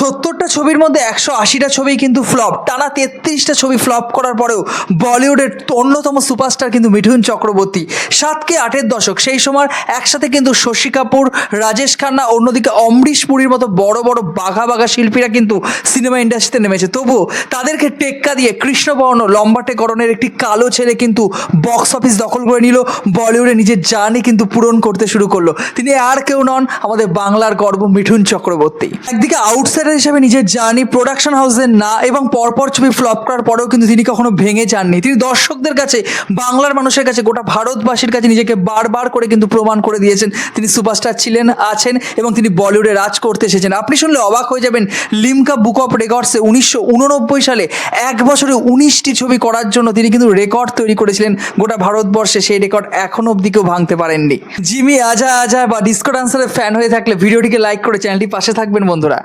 সত্তরটা ছবির মধ্যে একশো আশিটা ছবি কিন্তু ফ্লপ। টানা তেত্রিশটা ছবি ফ্লপ করার পরেও বলিউডের অন্যতম সুপারস্টার কিন্তু মিঠুন চক্রবর্তী। সাতকে আটের দশক, সেই সময় একসাথে কিন্তু শশী কাপুর, রাজেশ খান্না, অন্যদিকে অমরিশ পুরীর মতো বড় বড় বাঘা বাঘা শিল্পীরা কিন্তু সিনেমা ইন্ডাস্ট্রিতে নেমেছে। তবুও তাদেরকে টেক্কা দিয়ে কৃষ্ণবর্ণ লম্বাটেকরণের একটি কালো ছেলে কিন্তু বক্স অফিস দখল করে নিল। বলিউডে নিজের জার্নি কিন্তু পূরণ করতে শুরু করল। তিনি আর কেউ নন, আমাদের বাংলার গর্ব মিঠুন চক্রবর্তী। একদিকে আউটসাইডার হিসেবে নিজের জার্নি প্রোডাকশন হাউসের না এবং পরপর ছবি ফ্লপ করার পরেও কিন্তু তিনি কখনো ভেঙে যাননি। তিনি দর্শকদের কাছে, বাংলার মানুষের কাছে, গোটা ভারতবাসীর কাছে নিজেকে বারবার করে কিন্তু প্রমাণ করে দিয়েছেন। তিনি সুপারস্টার ছিলেন, আছেন এবং তিনি বলিউডে রাজ করতে এসেছেন। আপনি শুনলে অবাক হয়ে যাবেন, লিমকা বুক অফ রেকর্ডসে উনিশশো উননব্বই সালে এক বছরে উনিশটি ছবি করার জন্য তিনি কিন্তু রেকর্ড তৈরি করেছিলেন। গোটা ভারতবর্ষে সেই রেকর্ড এখনও অব্দি কেউ ভাঙতে পারেননি। জিমি, আজা আজা বা ডিসকো ডান্সারের ফ্যান হয়ে থাকলে ভিডিওটিকে লাইক করে চ্যানেলটি পাশে থাকবেন বন্ধুরা।